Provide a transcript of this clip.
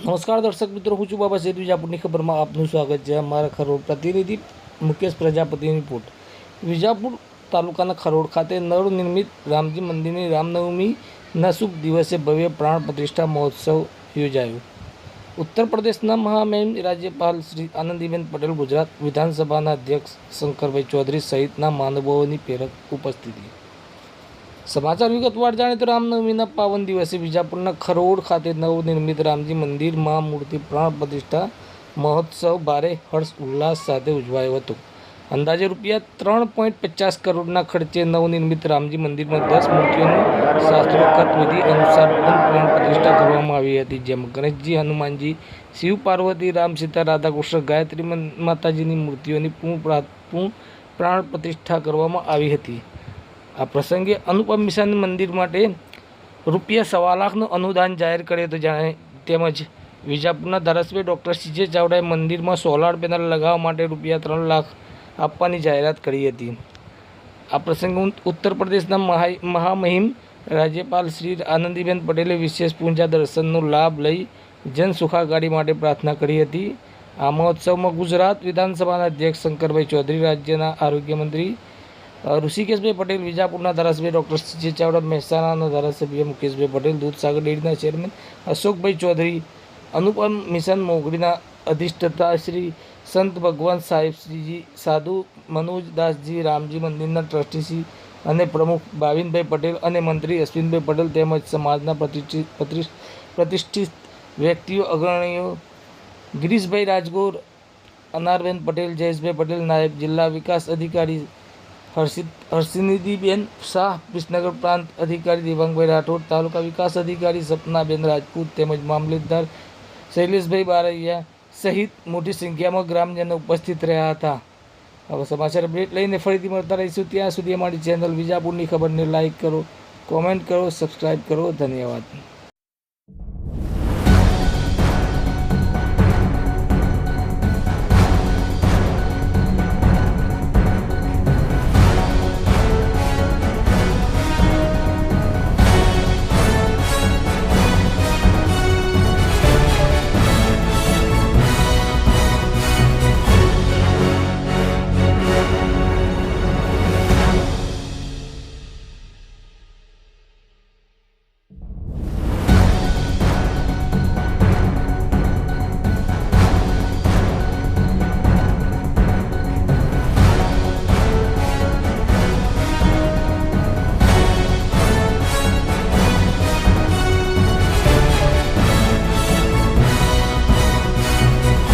નમસ્કાર દર્શક મિત્રો, હું છું બાબા સેતુ વિજાપુરની ખબરમાં આપનું સ્વાગત છે. અમારા ખરોડ પ્રતિનિધિ મુકેશ પ્રજાપતિની રિપોર્ટ. વિજાપુર તાલુકાના ખરોડ ખાતે નવનિર્મિત રામજી મંદિરની રામનવમીના શુભ દિવસે ભવ્ય પ્રાણ પ્રતિષ્ઠા મહોત્સવ યોજાયો. ઉત્તર પ્રદેશના મહામહિમ રાજ્યપાલ શ્રી આનંદીબેન પટેલ ગુજરાત વિધાનસભાના અધ્યક્ષ શંકરભાઈ ચૌધરી સહિતના મહાનુભાવોની પ્રેરક ઉપસ્થિતિ. સમાચાર વિગતવાર જાણે તો રામનવમીના પાવન દિવસે વિજાપુરના ખરોડ ખાતે નવનિર્મિત રામજી મંદિરમાં મૂર્તિ પ્રાણ પ્રતિષ્ઠા મહોત્સવ ભારે હર્ષ ઉલ્લાસ સાથે ઉજવાયો હતો. અંદાજે રૂપિયા ત્રણ પોઈન્ટ પચાસ કરોડના ખર્ચે નવનિર્મિત રામજી મંદિરમાં દસ મૂર્તિઓનું શાસ્ત્રોક્ત વિધિ અનુસાર પ્રાણ પ્રતિષ્ઠા કરવામાં આવી હતી, જેમાં ગણેશજી, હનુમાનજી, શિવ પાર્વતી, રામ સીતા, રાધાકૃષ્ણ, ગાયત્રી માતાજીની મૂર્તિઓની પૂર્ણ પ્રા- પૂર્ણ પ્રાણ પ્રતિષ્ઠા કરવામાં આવી હતી. આ પ્રસંગે અનુપમ મિશન મંદિર માટે રૂપિયા સવા લાખનું અનુદાન જાહેર કર્યું હતું. જાણે તેમજ વિજાપુરના ધારાસભ્ય ડૉક્ટર સીજે ચાવડાએ મંદિરમાં સોલાર પેનલ લગાવવા માટે રૂપિયા ત્રણ લાખ આપવાની જાહેરાત કરી હતી. આ પ્રસંગે ઉત્તર પ્રદેશના મહા મહામહિમ રાજ્યપાલ શ્રી આનંદીબેન પટેલે વિશેષ પૂજા દર્શનનો લાભ લઈ જન સુખાકારી માટે પ્રાર્થના કરી હતી. આ મહોત્સવમાં ગુજરાત વિધાનસભાના અધ્યક્ષ શંકરભાઈ ચૌધરી, રાજ્યના આરોગ્ય મંત્રી ઋષિકેશભાઈ પટેલ વિજાપુરના ધારાસભ્ય ડૉક્ટર સીજે ચાવડા મહેસાણાના ધારાસભ્ય મુકેશભાઈ પટેલ દૂધસાગર ડેરીના ચેરમેન અશોકભાઈ ચૌધરી અનુપમ મિશન મોગડીના અધિષ્ઠતા શ્રી સંત ભગવાન સાહેબ શ્રીજી સાધુ મનોજદાસજી રામજી મંદિરના ટ્રસ્ટીશ્રી અને પ્રમુખ ભાવિનભાઈ પટેલ અને મંત્રી અશ્વિનભાઈ પટેલ તેમજ સમાજના પ્રતિષ્ઠિત પ્રતિષ્ઠ- પ્રતિષ્ઠિત વ્યક્તિઓ, અગ્રણીઓ, ગિરીશભાઈ રાજગોર, અનારબેન પટેલ, જયેશભાઈ પટેલ, નાયબ જિલ્લા વિકાસ અધિકારી હર્ષિત હર્ષિનિધિબેન શાહ વિસનગર પ્રાંત અધિકારી દેવાંગભાઈ રાઠોડ, તાલુકા વિકાસ અધિકારી સપનાબેન રાજપૂત તેમજ મામલતદાર શૈલેષભાઈ બારૈયા સહિત મોટી સંખ્યામાં ગ્રામજનો ઉપસ્થિત રહ્યા હતા. હવે સમાચાર અપડેટ લઈને ફરીથી મળતા રહીશું. ત્યાં સુધી અમારી ચેનલ વિજાપુરની ખબરને લાઇક કરો, કોમેન્ટ કરો સબસ્ક્રાઈબ કરો. ધન્યવાદ.